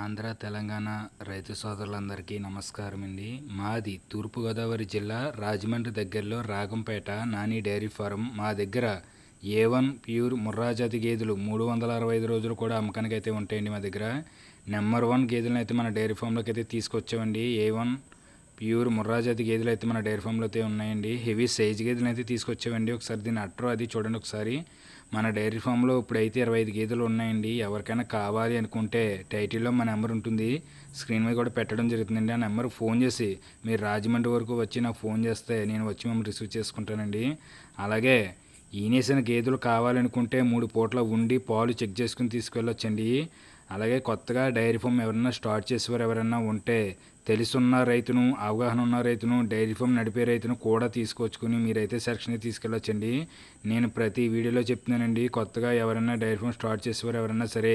ఆంధ్ర తెలంగాణ రైతు సోదరులందరికీ నమస్కారం అండి మాది తూర్పుగోదావరి జిల్లా రాజమండ్రి దగ్గరలో రాగంపేట నాని డైరీ ఫారం మా దగ్గర ఏ వన్ ప్యూర్ ముర్రాజాతి గేదెలు మూడు వందల అరవై ఐదు రోజులు కూడా అమ్మకానికి అయితే ఉంటాయండి మా దగ్గర నెంబర్ వన్ గేదెలను అయితే మన డైరీ ఫామ్లోకి అయితే తీసుకొచ్చామండి ఏ వన్ ప్యూర్ ముర్రాజాతి గేదెలు అయితే మన డైరీ ఫామ్లో అయితే ఉన్నాయండి హెవీ సైజ్ గేదెలు అయితే తీసుకొచ్చామండి ఒకసారి దీని అట్రో అది చూడండి ఒకసారి మన డైరీ ఫామ్లో ఇప్పుడైతే ఇరవై ఐదు గేదెలు ఉన్నాయండి ఎవరికైనా కావాలి అనుకుంటే టైటిల్లో మా నెంబర్ ఉంటుంది స్క్రీన్ మీద కూడా పెట్టడం జరుగుతుందండి ఆ నెంబర్ ఫోన్ చేసి మీరు రాజమండ్రి వరకు వచ్చి నాకు ఫోన్ చేస్తే నేను వచ్చి మేము రిసీవ్ చేసుకుంటానండి అలాగే ఈనేసిన గేదెలు కావాలనుకుంటే మూడు పూట్ల ఉండి పాలు చెక్ చేసుకుని తీసుకెళ్ళొచ్చండి అలాగే కొత్తగా డైరీ ఫామ్ ఎవరైనా స్టార్ట్ చేసేవారు ఎవరైనా ఉంటే తెలుసున్న రైతును అవగాహన ఉన్న రైతును డైరీ ఫామ్ నడిపే రైతును కూడా తీసుకొచ్చుకుని మీరైతే సెక్షన్కి తీసుకెళ్ళొచ్చండి నేను ప్రతి వీడియోలో చెప్తున్నానండి కొత్తగా ఎవరైనా డైరీ ఫామ్ స్టార్ట్ చేసేవారు ఎవరైనా సరే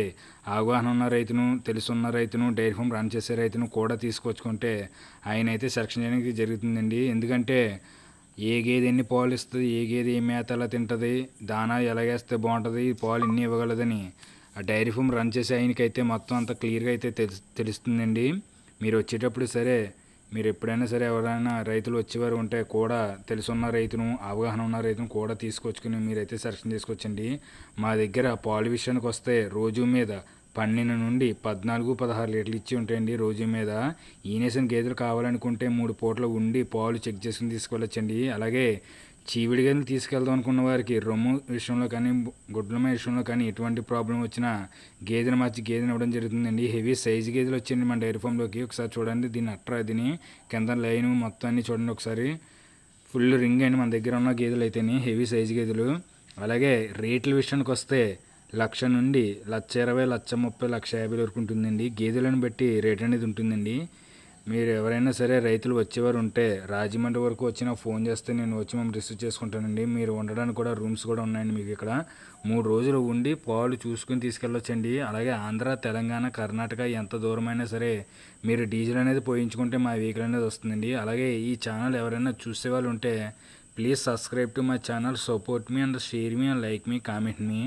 అవగాహన ఉన్న రైతును తెలుసున్న రైతును డైరీ ఫామ్ రన్ చేసే రైతును కూడా తీసుకొచ్చుకుంటే ఆయన అయితే సెక్షన్ చేయడానికి జరుగుతుందండి ఎందుకంటే ఏ గేదె ఎన్ని పాలు ఇస్తుంది ఏ గేది ఏ మేత ఎలా తింటుంది దానా ఎలా వేస్తే బాగుంటుంది పాలు ఎన్ని ఇవ్వగలదని ఆ డైరీ ఫామ్ రన్ చేసే ఆయనకైతే మొత్తం అంత క్లియర్గా అయితే తెలు తెలుస్తుందండి మీరు వచ్చేటప్పుడు సరే మీరు ఎప్పుడైనా సరే ఎవరైనా రైతులు వచ్చేవారు ఉంటే కూడా తెలుసున్న రైతును అవగాహన ఉన్న రైతును కూడా తీసుకొచ్చుకుని మీరైతే సెలక్షన్ తీసుకొచ్చండి మా దగ్గర పాలు విషయానికి వస్తే రోజు మీద పన్నెండు నుండి పద్నాలుగు పదహారు లీటర్లు ఇచ్చి ఉంటాయండి రోజు మీద ఈనేసిన గేదెలు కావాలనుకుంటే మూడు పూటలు ఉండి పాలు చెక్ చేసుకుని తీసుకువెళ్ళొచ్చండి అలాగే చీవిడిగాని తీసుకెళ్దాం అనుకున్న వారికి రొమ్ము విషయంలో కానీ గుడ్లమ విషయంలో కానీ ఎటువంటి ప్రాబ్లం వచ్చినా గేదెని మార్చి గేదెని ఇవ్వడం జరుగుతుందండి హెవీ సైజు గేదెలు వచ్చింది మన డైరీ ఫామ్లోకి ఒకసారి చూడండి దీన్ని అట్రా దీని కింద లైన్ మొత్తం అన్ని చూడండి ఒకసారి ఫుల్ రింగ్ అండి మన దగ్గర ఉన్న గేదెలు అయితే హెవీ సైజు గేదెలు అలాగే రేట్ల విషయానికి వస్తే లక్ష నుండి లక్ష ఇరవై లక్ష ముప్పై లక్ష యాభై వరకు ఉంటుందండి గేదెలను బట్టి రేట్ అనేది ఉంటుందండి మీరు ఎవరైనా సరే రైతులు వచ్చేవారు ఉంటే రాజమండ్రి వరకు వచ్చినా ఫోన్ చేస్తే నేను వచ్చి మేము రిసీవ్ చేసుకుంటానండి మీరు ఉండడానికి కూడా రూమ్స్ కూడా ఉన్నాయండి మీకు ఇక్కడ మూడు రోజులు ఉండి పాలు చూసుకుని తీసుకెళ్ళొచ్చండి అలాగే ఆంధ్ర తెలంగాణ కర్ణాటక ఎంత దూరమైనా సరే మీరు డీజిల్ అనేది పోయించుకుంటే మా వెహికల్ అనేది వస్తుందండి అలాగే ఈ ఛానల్ ఎవరైనా చూసే వాళ్ళు ఉంటే please subscribe to my channel support me and share me and like me comment me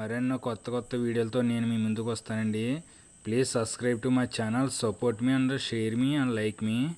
మరెన్నో కొత్త కొత్త వీడియోలతో నేను మీ ముందుకు వస్తానండి Please subscribe to my channel, support me and share me and like me.